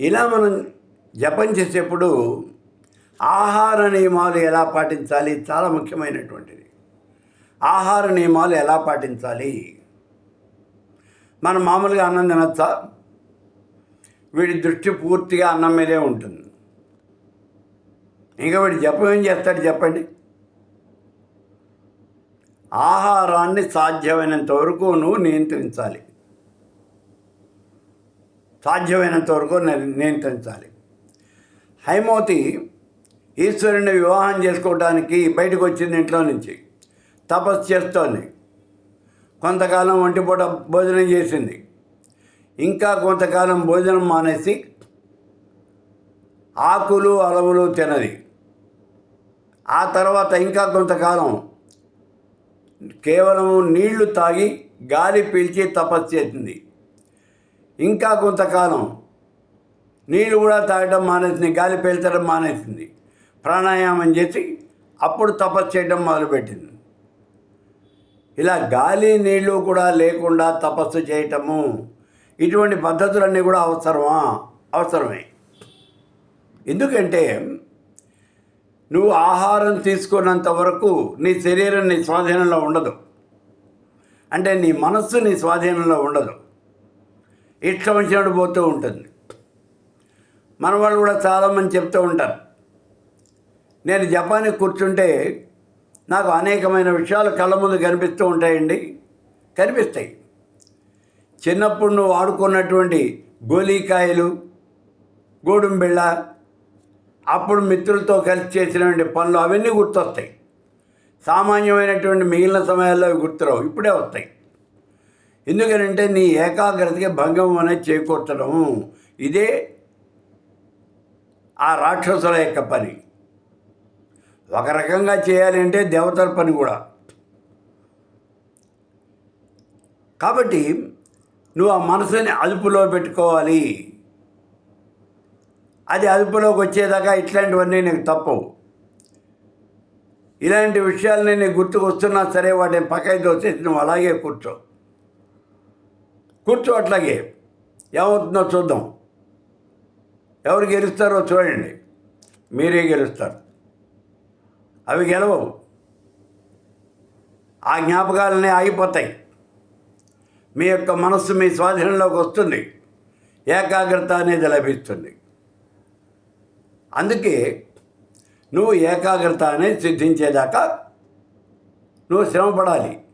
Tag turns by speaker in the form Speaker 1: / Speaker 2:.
Speaker 1: ఇలా మనం జపం చేసేప్పుడు ఆహార నియమాలు ఎలా పాటించాలి? చాలా ముఖ్యమైనటువంటిది. ఆహార నియమాలు ఎలా పాటించాలి? మనం మామూలుగా అన్నం తినచ్చా? వీడి దృష్టి పూర్తిగా అన్నం మీదే ఉంటుంది. ఇంకా వీడు జపం ఏం చేస్తాడు చెప్పండి? ఆహారాన్ని సాధ్యమైనంత వరకు నువ్వు నియంత్రించాలి. సాధ్యమైనంత వరకు ని- నియంత్రించాలి హైమవతి ఈశ్వరుని వివాహం చేసుకోవడానికి బయటకు వచ్చింది ఇంట్లో నుంచి తపస్సు చేస్తోంది. కొంతకాలం ఒంటిపూట భోజనం చేసింది. ఇంకా కొంతకాలం భోజనం మానేసి ఆకులు అలవులు తినది ఆ తర్వాత ఇంకా కొంతకాలం కేవలం నీళ్ళు తాగి గాలి పీల్చి తపస్సు చేసింది. ఇంకా కొంతకాలం నీళ్ళు కూడా తాగడం మానేసింది గాలి పీల్చడం మానేసింది. ప్రాణాయామం చేసి అప్పుడు తపస్సు చేయడం మొదలుపెట్టింది. ఇలా గాలి నీళ్ళు కూడా లేకుండా తపస్సు చేయటము ఇటువంటి పద్ధతులన్నీ కూడా అవసరమా? అవసరమే. ఎందుకంటే నువ్వు ఆహారం తీసుకున్నంత వరకు నీ శరీరం నీ స్వాధీనంలో ఉండదు. అంటే నీ మనస్సు నీ స్వాధీనంలో ఉండదు. ఇష్టం వచ్చినట్టు పోతూ ఉంటుంది. మన వాళ్ళు కూడా చాలామంది చెప్తూ ఉంటారు. నేను జపానికి కూర్చుంటే నాకు అనేకమైన విషయాలు కళ్ళ ముందు కనిపిస్తూ ఉంటాయండి. కనిపిస్తాయి. చిన్నప్పుడు నువ్వు ఆడుకున్నటువంటి గోలీకాయలు గోడుంబిళ్ళ అప్పుడు మిత్రులతో కలిసి చేసినటువంటి పనులు అవన్నీ గుర్తొస్తాయి. సామాన్యమైనటువంటి మిగిలిన సమయాల్లో అవి గుర్తురావు. ఇప్పుడే వస్తాయి. ఎందుకనంటే నీ ఏకాగ్రతకి భంగం అనేది చేకూర్చడం ఇదే ఆ రాక్షసుల యొక్క పని. ఒక రకంగా చేయాలి అంటే దేవతల పని కూడా. కాబట్టి నువ్వు ఆ మనసుని అదుపులో పెట్టుకోవాలి. అది అదుపులోకి వచ్చేదాకా ఇట్లాంటివన్నీ నీకు తప్పవు. ఇలాంటి విషయాలని నీకు గుర్తుకు వస్తున్నా సరే వాటిని పక్కకి దోసేసి నువ్వు అలాగే కూర్చో. కూర్చో అట్లాగే. ఏమవుతుందో చూద్దాం. ఎవరు గెలుస్తారో చూడండి. మీరే గెలుస్తారు. అవి గెలవవు. ఆ జ్ఞాపకాలనే ఆగిపోతాయి. మీ యొక్క మనస్సు మీ స్వాధీనంలోకి వస్తుంది. ఏకాగ్రత అనేది లభిస్తుంది. అందుకే నువ్వు ఏకాగ్రత అనేది సిద్ధించేదాకా నువ్వు శ్రమపడాలి.